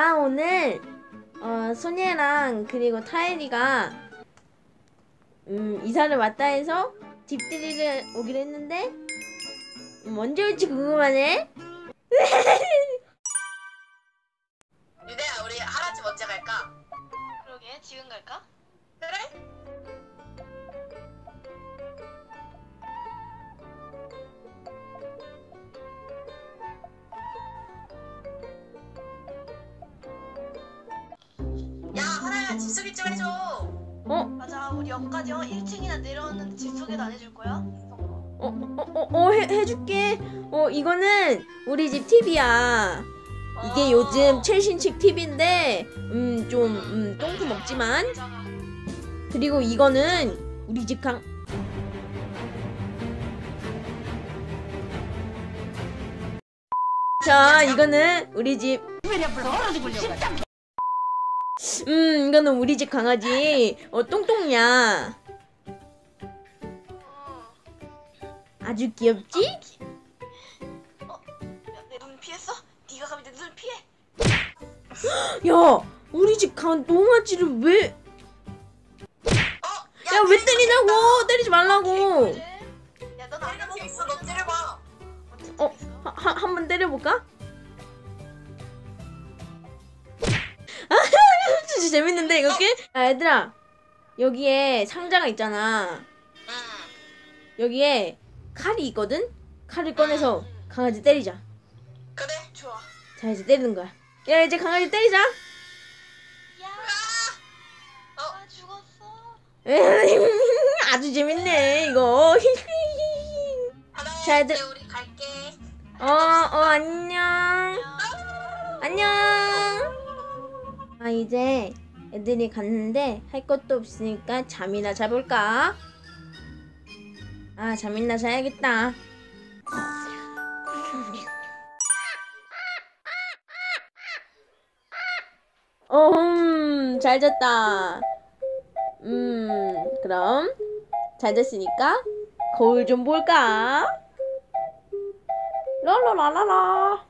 아 오늘 어 소녀랑 그리고 타엘이가 음 이사를 왔다 해서 집들이를 오기로 했는데 음, 언제 올지 궁금하네. 유대야 우리 하라집 언제 갈까? 그러게 지금 갈까? 야 집 소개 좀 해줘 어? 맞아 우리 옆까지 어 1층이나 내려왔는데 집 소개도 안 해줄 거야? 어, 어, 어, 어, 해, 해줄게. 어, 이거는 우리 집 TV야. 이게 어. 요즘 최신식 TV인데, 음, 좀, 음, 똥도 먹지만. 그리고 이거는 우리 집 강, 자, 이거는 우리 집. 음, 이거는 우리 집 강아지. 어, 똥똥이야. 어. 아주 귀엽지? 내눈 피했어? 네가 감히 내 눈을 피해? 야, 우리 집 강, 똥아지를 왜, 어? 야, 왜 때리냐고! 때리지 말라고! 야넌 안 때릴 수 해봐서 있어 너 때려봐 어? 하, 하, 한번 때려볼까? 이거 게? 야, 얘들아. 여기에 상자가 있잖아. 응 여기에 칼이 있거든? 칼을 꺼내서 강아지 때리자. 그래 좋아 자, 이제 때리는 거야. 야, 이제 강아지 때리자. 야! 어? 아 죽었어 아주 재밌네, 이거. 자, 이제 얘들- 우리 갈게 어, 어, 안녕. 안녕. 아 이제 애들이 갔는데 할 것도 없으니까 잠이나 자볼까? 아 잠이나 자야겠다. 어, 음, 잘 잤다. 음, 그럼 잘 잤으니까 거울 좀 볼까? 라라라라라.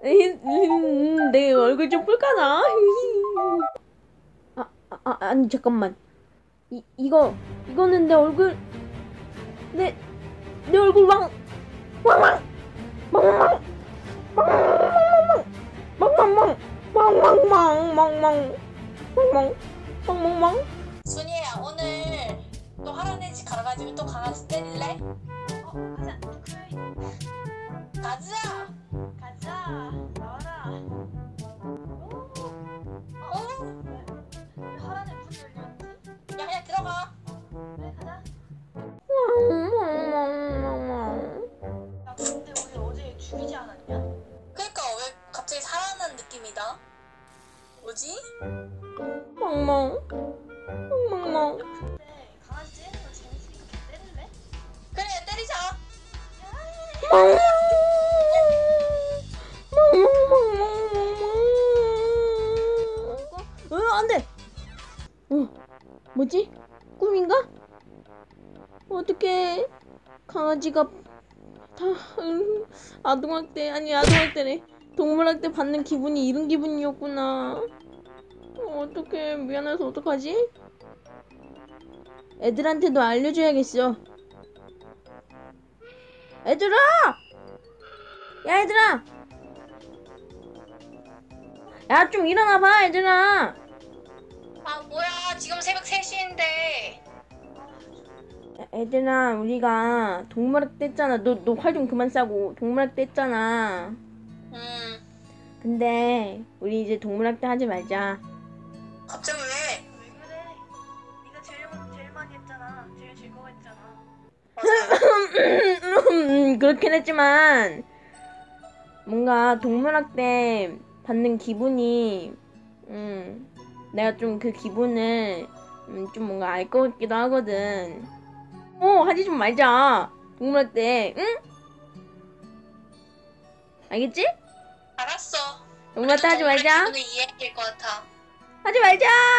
음, 내 얼굴 좀 볼까나? 아, 아, 아, 아니 잠깐만. 이 이거 이거는 내 얼굴 내 내 얼굴 왕 왕왕 왕 왕 왕 왕왕 왕 왕왕 왕 왕 왕왕 왕왕왕 순이야 오늘 또 하라네 집 가가지고 또 강아지 때릴래? 어 가자 가자 가자 뭐지? 왕왕 왕왕왕 근데 강아지 째는 거 재밌으니까 걔 때릴래? 그래 때리자 어, 안 돼! 어, 뭐지? 꿈인가? 어떻게 강아지가 다 음, 아동학대 아니 아동학대래 동물학대 받는 기분이 이런 기분이었구나 어, 어떡해. 미안해서 어떡하지? 애들한테도 알려줘야겠어. 애들아! 야 얘들아! 야 좀 일어나봐 얘들아. 아 뭐야. 지금 새벽 3시인데. 야, 얘들아 우리가 동물학대 했잖아. 너 너 활 좀 그만 싸고. 동물학대 했잖아. 음. 근데 우리 이제 동물학대 하지 말자 갑자기 왜? 왜 그래? 네가 제일 제일 많이 했잖아 제일 즐거워했잖아 음, 그렇긴 했지만 뭔가 동물학대 받는 기분이 음 내가 좀 그 기분을 음, 좀 뭔가 알 것 같기도 하거든 어 하지 좀 말자 동물학대 응? 알겠지? 알았어 동물학대 하지 말자 이해할 것 같아 Vậy cho.